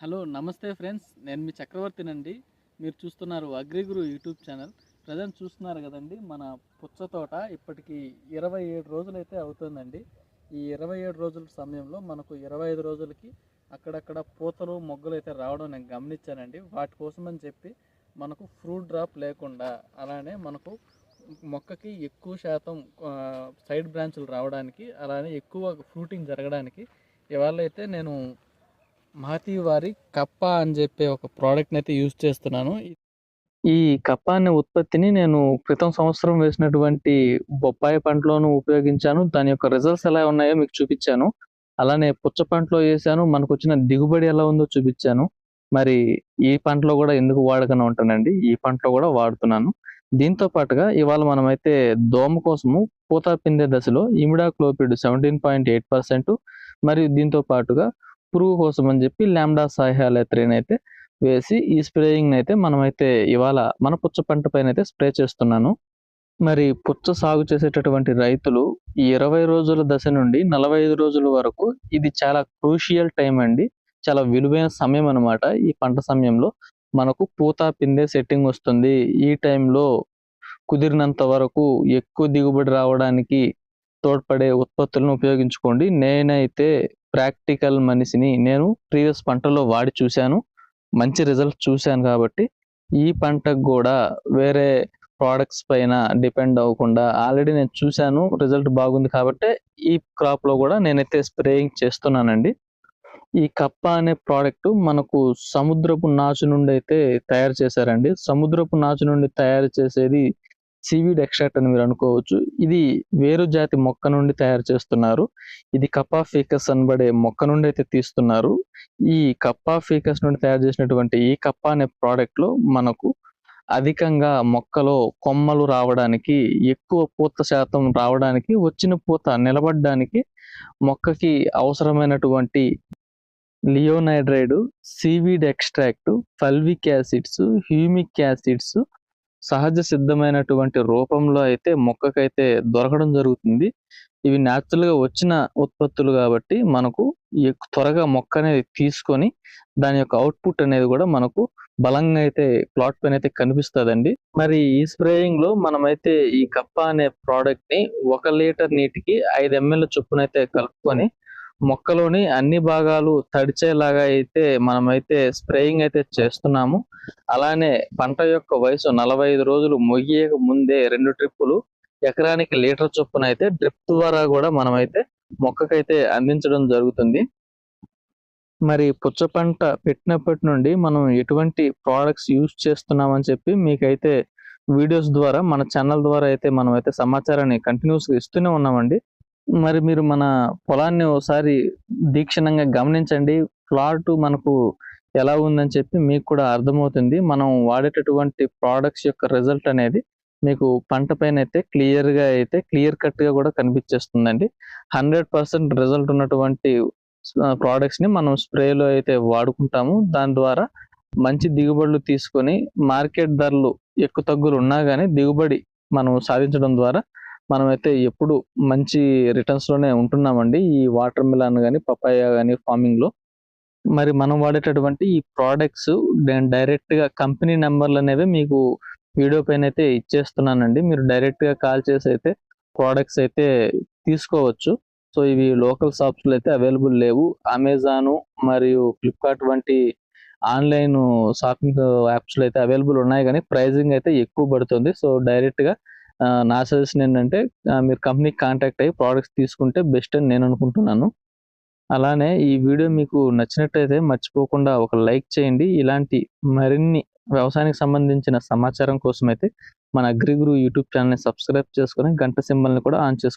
Hello నమస్తే friends. నేను మీ చక్రవర్తినండి. మీరు చూస్తున్నారు అగ్రిగురు యూట్యూబ్ ఛానల్. ప్రజెంట్ చూస్తున్నారు కదండి మన పుచ్చ తోట ఇప్పటికి ఇరవై ఏడు రోజులైతే అవుతుందండి. ఈ ఇరవై ఏడు రోజుల సమయంలో మనకు ఇరవై ఐదు రోజులకి అక్కడక్కడ పూతలు మొగ్గలు అయితే రావడం నేను గమనించానండి. వాటి కోసమని అని చెప్పి మనకు ఫ్రూట్ డ్రాప్ లేకుండా అలానే మనకు మొక్కకి ఎక్కువ శాతం సైడ్ బ్రాంచులు రావడానికి అలానే ఎక్కువ ఫ్రూటింగ్ జరగడానికి ఇవాళ అయితే నేను మాతి వారి కప్ప అని చెప్పే ఒక ప్రోడక్ట్ని అయితే యూజ్ చేస్తున్నాను. ఈ కప్ప అనే ఉత్పత్తిని నేను క్రితం సంవత్సరం వేసినటువంటి బొప్పాయి పంటలోను ఉపయోగించాను. దాని యొక్క రిజల్ట్స్ ఎలా ఉన్నాయో మీకు చూపించాను. అలానే పుచ్చ పంటలో వేసాను. మనకు వచ్చిన దిగుబడి ఎలా ఉందో చూపించాను. మరి ఈ పంటలో కూడా ఎందుకు వాడకనే ఉంటానండి? ఈ పంటలో కూడా వాడుతున్నాను. దీంతో పాటుగా ఇవాళ మనమైతే దోమ కోసము పూత పిందే దశలో imidacloprid seventeen point eight percent మరియు దీంతో పాటుగా పురుగు కోసం అని చెప్పి ల్యాండా సాహ్యాలెత్రిన్ అయితే వేసి ఈ స్ప్రేయింగ్ అయితే మనమైతే ఇవాళ మన పుచ్చ పంట పైన అయితే స్ప్రే చేస్తున్నాను. మరి పుచ్చ సాగు చేసేటటువంటి రైతులు ఈ ఇరవై రోజుల దశ నుండి నలభై ఐదు రోజుల వరకు ఇది చాలా క్రూషియల్ టైం అండి. చాలా విలువైన సమయం అనమాట ఈ పంట సమయంలో. మనకు పూత పిందే సెట్టింగ్ వస్తుంది. ఈ టైంలో కుదిరినంత వరకు ఎక్కువ దిగుబడి రావడానికి తోడ్పడే ఉత్పత్తులను ఉపయోగించుకోండి. నేనైతే ప్రాక్టికల్ మనిషిని నేను ప్రీవియస్ పంటలో వాడి చూశాను. మంచి రిజల్ట్ చూశాను కాబట్టి ఈ పంటకు కూడా వేరే ప్రోడక్ట్స్ పైన డిపెండ్ అవ్వకుండా ఆల్రెడీ నేను చూశాను రిజల్ట్ బాగుంది కాబట్టి ఈ క్రాప్లో కూడా నేనైతే స్ప్రేయింగ్ చేస్తున్నానండి. ఈ కప్ప అనే ప్రోడక్ట్ మనకు సముద్రపు నాచు నుండి అయితే తయారు చేశారండి. సముద్రపు నాచు నుండి తయారు చేసేది సీవీడ్ ఎక్స్ట్రాక్ట్ అని మీరు అనుకోవచ్చు. ఇది వేరు జాతి మొక్క నుండి తయారు చేస్తున్నారు. ఇది కప్పా ఫీకస్ అనబడే మొక్క నుండి అయితే తీస్తున్నారు. ఈ కప్పా ఫీకస్ నుండి తయారు చేసినటువంటి ఈ కప్ప అనే ప్రోడక్ట్లో మనకు అధికంగా మొక్కలో కొమ్మలు రావడానికి ఎక్కువ పూత శాతం రావడానికి వచ్చిన పూత నిలబడడానికి మొక్కకి అవసరమైనటువంటి లియోనైడ్రైడ్ seaweed extract fulvic acids humic acids సహజ సిద్ధమైనటువంటి రూపంలో అయితే మొక్కకైతే దొరకడం జరుగుతుంది. ఇవి natural గా వచ్చిన ఉత్పత్తులు కాబట్టి మనకు త్వరగా మొక్క అనేది తీసుకొని దాని యొక్క అవుట్పుట్ అనేది కూడా మనకు బలంగా అయితే ప్లాట్ పైన అయితే కనిపిస్తుందండి. మరి ఈ స్ప్రేయింగ్లో మనమైతే ఈ కప్ప అనే ప్రోడక్ట్ని ఒక లీటర్ నీటికి ఐదు ఎంఎల్ చొప్పున అయితే కలుపుకొని మొక్కలోని అన్ని భాగాలు తడిచేలాగా అయితే మనమైతే స్ప్రేయింగ్ అయితే చేస్తున్నాము. అలానే పంట యొక్క వయసు నలభై ఐదు రోజులు ముగియక ముందే రెండు ట్రిప్పులు ఎకరానికి లీటర్ చొప్పున అయితే డ్రిప్ ద్వారా కూడా మనమైతే మొక్కకైతే అందించడం జరుగుతుంది. మరి పుచ్చ పంట పెట్టినప్పటి నుండి మనం ఎటువంటి ప్రోడక్ట్స్ యూజ్ చేస్తున్నామని చెప్పి మీకైతే వీడియోస్ ద్వారా మన ఛానల్ ద్వారా అయితే మనం అయితే సమాచారాన్ని కంటిన్యూస్గా ఇస్తూనే ఉన్నామండి. మరి మీరు మన పొలాన్ని ఒకసారి దీక్షణంగా గమనించండి. ప్లాట్ మనకు ఎలా ఉందని చెప్పి మీకు కూడా అర్థమవుతుంది. మనం వాడేటటువంటి ప్రోడక్ట్స్ యొక్క రిజల్ట్ అనేది మీకు పంట పైన అయితే క్లియర్గా అయితే క్లియర్ కట్గా కూడా కనిపించేస్తుందండి. హండ్రెడ్ పర్సెంట్ రిజల్ట్ ఉన్నటువంటి ప్రోడక్ట్స్ని మనం స్ప్రేలో అయితే వాడుకుంటాము. దాని ద్వారా మంచి దిగుబడులు తీసుకొని మార్కెట్ ధరలు ఎక్కువ తగ్గులు ఉన్నా కానీ దిగుబడి మనం సాధించడం ద్వారా మనం అయితే ఎప్పుడు మంచి రిటర్న్స్లోనే ఉంటున్నామండి. ఈ వాటర్ మిలాన్ కానీ పపాయ కానీ ఫార్మింగ్లో. మరి మనం వాడేటటువంటి ఈ ప్రోడక్ట్స్ నేను డైరెక్ట్గా కంపెనీ నెంబర్లు అనేవి మీకు వీడియో పైన అయితే ఇచ్చేస్తున్నానండి. మీరు డైరెక్ట్గా కాల్ చేసి అయితే ప్రోడక్ట్స్ అయితే తీసుకోవచ్చు. సో ఇవి లోకల్ షాప్స్లో అయితే అవైలబుల్ లేవు. అమెజాన్ మరియు ఫ్లిప్కార్ట్ వంటి ఆన్లైన్ షాపింగ్ యాప్స్లో అయితే అవైలబుల్ ఉన్నాయి. కానీ ప్రైజింగ్ అయితే ఎక్కువ పడుతుంది. సో డైరెక్ట్గా నా సజెషన్ ఏంటంటే మీరు కంపెనీకి కాంటాక్ట్ అయ్యి ప్రోడక్ట్స్ తీసుకుంటే బెస్ట్ అని నేను అనుకుంటున్నాను. అలానే ఈ వీడియో మీకు నచ్చినట్టయితే మర్చిపోకుండా ఒక లైక్ చేయండి. ఇలాంటి మరిన్ని వ్యవసాయానికి సంబంధించిన సమాచారం కోసం అయితే మన అగ్రిగురు యూట్యూబ్ ఛానల్ని సబ్స్క్రైబ్ చేసుకొని గంట సింబల్ని కూడా ఆన్ చేసుకోండి.